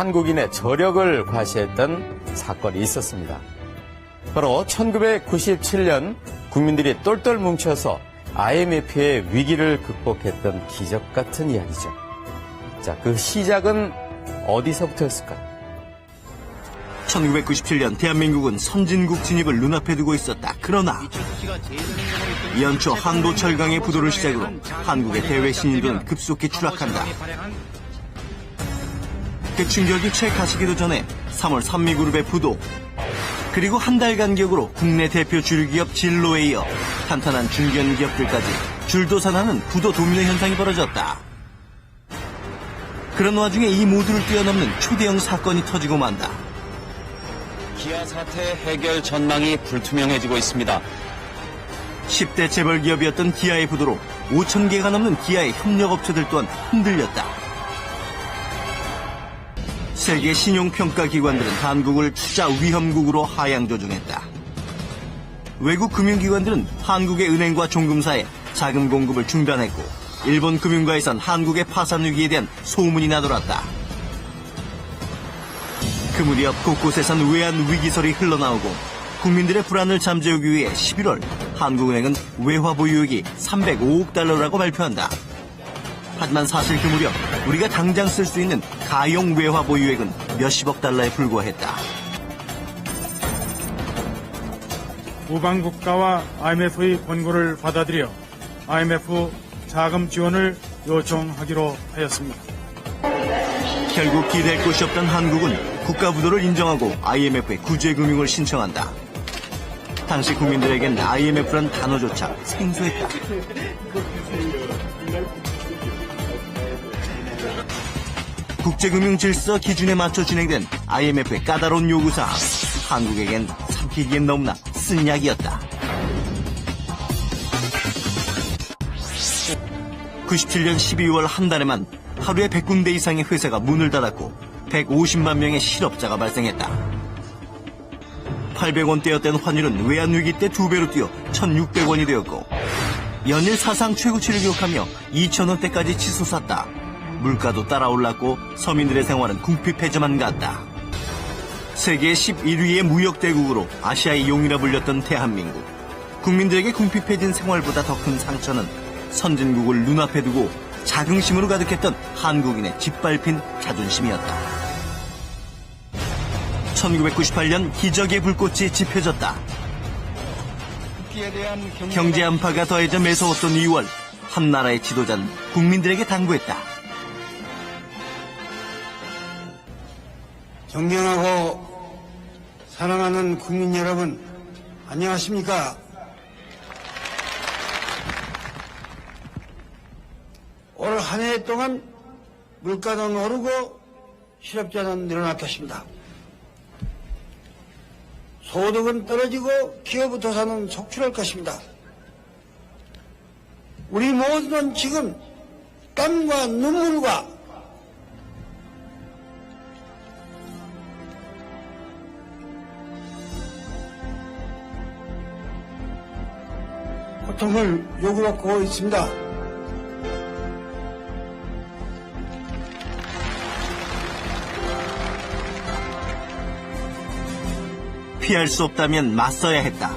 한국인의 저력을 과시했던 사건이 있었습니다. 바로 1997년 국민들이 똘똘 뭉쳐서 IMF의 위기를 극복했던 기적 같은 이야기죠. 자, 그 시작은 어디서부터였을까요? 1997년 대한민국은 선진국 진입을 눈앞에 두고 있었다. 그러나 연초 항도 철강의 부도를 시작으로 한국의 대외 신인도는 급속히 추락한다. 그 충격이 채 가시기도 전에 3월 산미그룹의 부도 그리고 한 달 간격으로 국내 대표 주류기업 진로에 이어 탄탄한 중견 기업들까지 줄도산하는 부도 도미노 현상이 벌어졌다. 그런 와중에 이 모두를 뛰어넘는 초대형 사건이 터지고 만다. 기아 사태 해결 전망이 불투명해지고 있습니다. 10대 재벌 기업이었던 기아의 부도로 5천 개가 넘는 기아의 협력업체들 또한 흔들렸다. 세계 신용평가 기관들은 한국을 투자 위험국으로 하향 조정했다. 외국 금융기관들은 한국의 은행과 종금사에 자금 공급을 중단했고 일본 금융가에선 한국의 파산 위기에 대한 소문이 나돌았다. 그 무렵 곳곳에선 외환 위기설이 흘러나오고 국민들의 불안을 잠재우기 위해 11월 한국은행은 외화 보유액이 305억 달러라고 발표한다. 하지만 사실 그 무렵 우리가 당장 쓸 수 있는 가용 외화 보유액은 몇십억 달러에 불과했다. 우방 국가와 IMF의 권고를 받아들여 IMF 자금 지원을 요청하기로 하였습니다. 결국 기댈 곳이 없던 한국은 국가 부도를 인정하고 IMF에 구제 금융을 신청한다. 당시 국민들에겐 IMF란 단어조차 생소했다. 국제금융 질서 기준에 맞춰 진행된 IMF의 까다로운 요구사항. 한국에겐 삼키기엔 너무나 쓴 약이었다. 97년 12월 한 달에만 하루에 100군데 이상의 회사가 문을 닫았고 150만 명의 실업자가 발생했다. 800원대였던 환율은 외환위기 때 두 배로 뛰어 1,600원이 되었고 연일 사상 최고치를 기록하며 2,000원대까지 치솟았다. 물가도 따라 올랐고 서민들의 생활은 궁핍해져만 갔다. 세계 11위의 무역대국으로 아시아의 용이라 불렸던 대한민국. 국민들에게 궁핍해진 생활보다 더 큰 상처는 선진국을 눈앞에 두고 자긍심으로 가득했던 한국인의 짓밟힌 자존심이었다. 1998년 기적의 불꽃이 지펴졌다. 경제 안파가 더해져 매서웠던 2월 한 나라의 지도자는 국민들에게 당부했다. 존경하고 사랑하는 국민 여러분, 안녕하십니까? 올 한 해 동안 물가는 오르고 실업자는 늘어날 것입니다. 소득은 떨어지고 기업부터 사는 속출할 것입니다. 우리 모두는 지금 땀과 눈물과 고통을 요구받고 있습니다. 피할 수 없다면 맞서야 했다.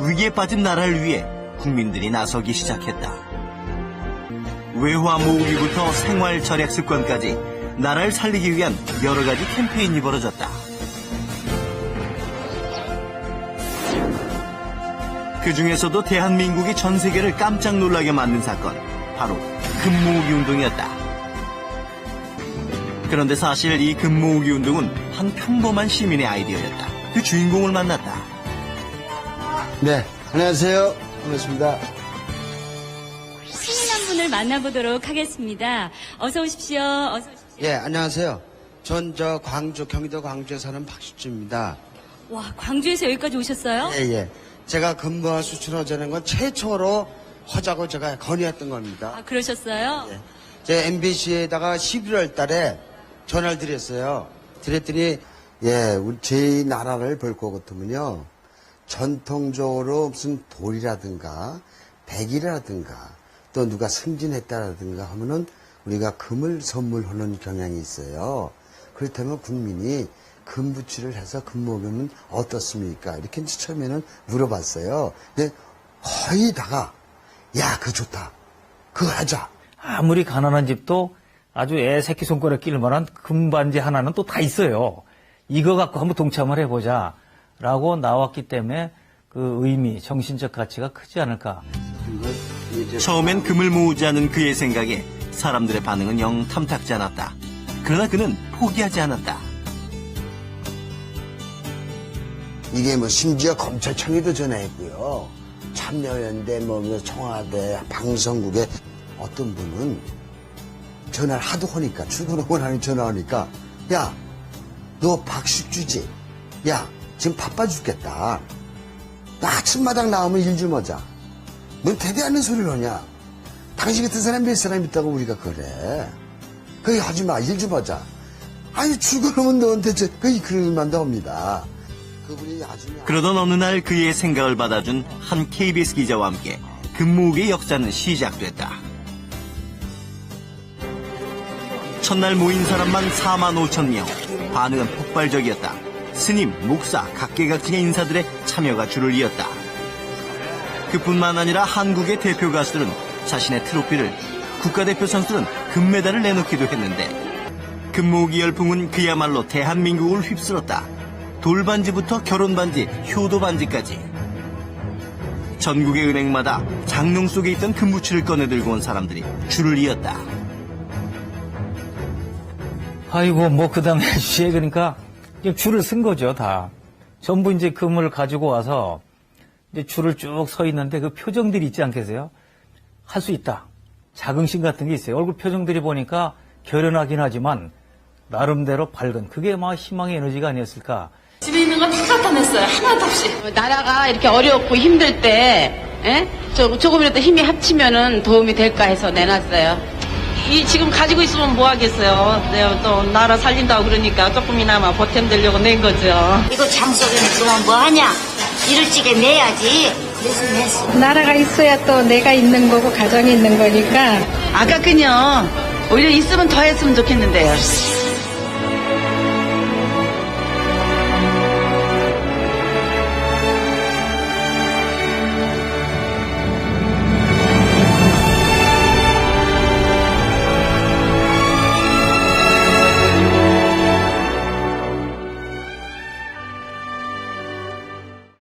위기에 빠진 나라를 위해 국민들이 나서기 시작했다. 외화 모으기부터 생활 절약 습관까지 나라를 살리기 위한 여러 가지 캠페인이 벌어졌다. 그 중에서도 대한민국이 전 세계를 깜짝 놀라게 만든 사건, 바로 금모으기 운동이었다. 그런데 사실 이 금모으기 운동은 한 평범한 시민의 아이디어였다. 그 주인공을 만났다. 네, 안녕하세요. 반갑습니다. 신인 한 분을 만나보도록 하겠습니다. 어서 오십시오. 어서 오십시오. 예, 안녕하세요. 전 저 광주, 경기도 광주에 사는 박수주입니다. 와, 광주에서 여기까지 오셨어요? 예, 예. 제가 금붕어 수출하자는 건 최초로 하자고 제가 건의했던 겁니다. 아, 그러셨어요? 예. 제 MBC에다가 11월 달에 전화를 드렸어요. 드렸더니, 예, 우리 제 나라를 볼 것 같으면요. 전통적으로 무슨 돌이라든가, 백이라든가, 또 누가 승진했다라든가 하면은 우리가 금을 선물하는 경향이 있어요. 그렇다면 국민이 금부치를 해서 금모으면 어떻습니까? 이렇게 처음에는 물어봤어요. 근데 거의 다가 야, 그거 좋다. 그거 하자. 아무리 가난한 집도 아주 애 새끼 손가락 끼를 만한 금반지 하나는 또 다 있어요. 이거 갖고 한번 동참을 해보자. 라고 나왔기 때문에 그 의미, 정신적 가치가 크지 않을까. 처음엔 금을 모으지 않은 그의 생각에 사람들의 반응은 영 탐탁지 않았다. 그러나 그는 포기하지 않았다. 이게 뭐 심지어 검찰청에도 전화했고요. 참여연대, 뭐 청와대, 방송국에 어떤 분은 전화를 하도 하니까 출근하고 나니 전화 하니까 야, 너 박식주지? 야, 지금 바빠 죽겠다. 나 아침마당 나오면 일 좀 하자. 뭔 대대하는 소리를 하냐? 당신 같은 사람 몇 사람 있다고 우리가 그래. 그게 하지 마, 일 좀 하자. 아니, 출근하면 너한테 저, 그, 그런 만도 합니다. 그러던 어느 날 그의 생각을 받아준 한 KBS 기자와 함께 금모으기의 역사는 시작됐다. 첫날 모인 사람만 4만 5천 명. 반응은 폭발적이었다. 스님, 목사, 각계각층의 인사들의 참여가 줄을 이었다. 그뿐만 아니라 한국의 대표 가수들은 자신의 트로피를, 국가대표 선수들은 금메달을 내놓기도 했는데 금모으기 열풍은 그야말로 대한민국을 휩쓸었다. 돌반지부터 결혼반지, 효도반지까지. 전국의 은행마다 장롱 속에 있던 금부치를 꺼내 들고 온 사람들이 줄을 이었다. 아이고, 뭐, 그 다음에 주에 그러니까 줄을 쓴 거죠, 다. 전부 이제 금을 가지고 와서 이제 줄을 쭉 서 있는데 그 표정들이 있지 않겠어요? 할 수 있다. 자긍심 같은 게 있어요. 얼굴 표정들이 보니까 결연하긴 하지만 나름대로 밝은 그게 막 희망의 에너지가 아니었을까. 집에 있는 건 다 갖다 냈어요. 하나도 없이. 나라가 이렇게 어렵고 힘들 때, 에? 조, 조금이라도 힘이 합치면은 도움이 될까 해서 내놨어요. 이 지금 가지고 있으면 뭐 하겠어요. 내가 또 나라 살린다고 그러니까 조금이나마 보탬 되려고 낸 거죠. 이거 장 속에 넣으면 뭐하냐? 이를 찌게 내야지. 그래서 냈어. 나라가 있어야 또 내가 있는 거고 가정이 있는 거니까 아까 그냥 오히려 있으면 더 했으면 좋겠는데요.